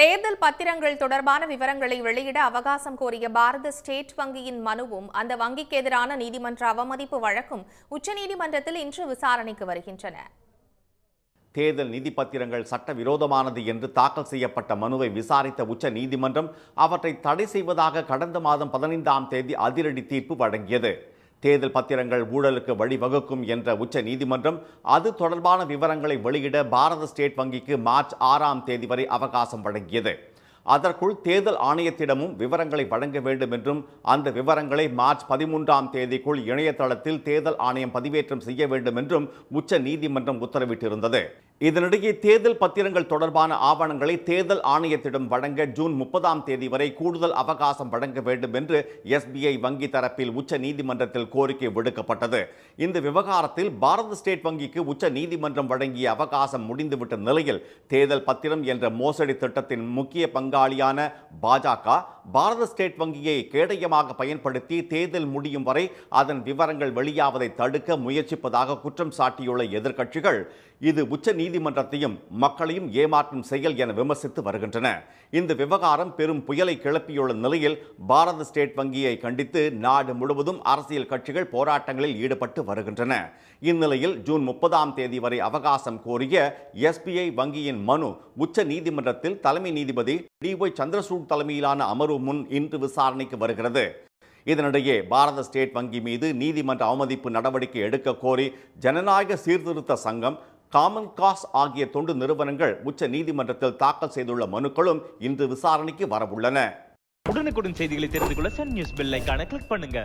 தேர்தல் பத்திரங்கள் தொடர்பான விவரங்களை வெளியிட அவகாசம் கோரிய பாரத ஸ்டேட் வங்கியின் மனுவும் அந்த வங்கிக்கு எதிரான நீதிமன்ற அவமதிப்பு வழக்கும் உச்சநீதிமன்றத்தில் இன்று விசாரணைக்கு வருகின்றன. தேர்தல் நிதி பத்திரங்கள் சட்டவிரோதமானது என்று தாக்கல் செய்யப்பட்ட மனுவை விசாரித்த உச்ச நீதிமன்றம் அவற்றை தடை செய்வதாக கடந்த மாதம் பதினைந்தாம் தேதி அதிரடி தீர்ப்பு வழங்கியது. தேர்தல் பத்திரங்கள் ஊழலுக்கு வழிவகுக்கும் என்ற உச்ச நீதிமன்றம் அது தொடர்பான விவரங்களை வெளியிட பாரத ஸ்டேட் வங்கிக்கு மார்ச் ஆறாம் தேதி வரை அவகாசம் வழங்கியது. அதற்குள் தேர்தல் ஆணையத்திடமும் விவரங்களை வழங்க வேண்டும் என்றும் அந்த விவரங்களை மார்ச் பதிமூன்றாம் தேதிக்குள் இணையதளத்தில் தேர்தல் ஆணையம் பதிவேற்றம் செய்ய வேண்டும் என்றும் உச்ச நீதிமன்றம் உத்தரவிட்டிருந்தது. இதனிடையே தேர்தல் பத்திரங்கள் தொடர்பான ஆவணங்களை தேர்தல் ஆணையத்திடம் வழங்க ஜூன் முப்பதாம் தேதி வரை கூடுதல் அவகாசம் வழங்க வேண்டும் என்று எஸ்பிஐ வங்கி தரப்பில் உச்ச நீதிமன்றத்தில் கோரிக்கை விடுக்கப்பட்டது. இந்த விவகாரத்தில் பாரத ஸ்டேட் வங்கிக்கு உச்ச நீதிமன்றம் வழங்கிய அவகாசம் முடிந்துவிட்ட நிலையில் தேர்தல் பத்திரம் என்ற மோசடி திட்டத்தின் முக்கிய பங்காளியான பாஜக பாரத ஸ்டேட் வங்கியை கேடயமாக பயன்படுத்தி தேர்தல் முடியும் வரை அதன் விவரங்கள் வெளியாவதை தடுக்க முயற்சிப்பதாக குற்றம் சாட்டியுள்ள எதிர்க்கட்சிகள் இது உச்ச நீதிமன்றத்தையும் மக்களையும் ஏமாற்றும் செயல் என விமர்சித்து வருகின்றன. இந்த விவகாரம் பெரும் புயலை கிளப்பியுள்ள நிலையில் பாரத ஸ்டேட் வங்கியை கண்டித்து நாடு முழுவதும் அரசியல் கட்சிகள் போராட்டங்களில் ஈடுபட்டு வருகின்றன. இந்நிலையில் ஜூன் முப்பதாம் தேதி வரை அவகாசம் கோரிய எஸ்பிஐ வங்கியின் மனு உச்ச நீதிமன்றத்தில் தலைமை நீதிபதி டி ஒய் சந்திரசூட் தலைமையிலான அமர்வு முன் இன்று விசாரணைக்கு வருகிறது. இதனிடையே பாரத ஸ்டேட் வங்கி மீது நீதிமன்ற அவமதிப்பு நடவடிக்கை எடுக்க கோரி ஜனநாயக சீர்திருத்த சங்கம் காமன் காஸ் ஆகிய தொண்டு நிறுவனங்கள் உச்ச நீதிமன்றத்தில் தாக்கல் செய்துள்ள மனுக்களும் இன்று விசாரணைக்கு வரவுள்ளன. உடனுக்குடன் செய்திகளை தெரிந்து கொள்ள சன் நியூஸ் பெல் ஐக்கான கிளிக் பண்ணுங்க.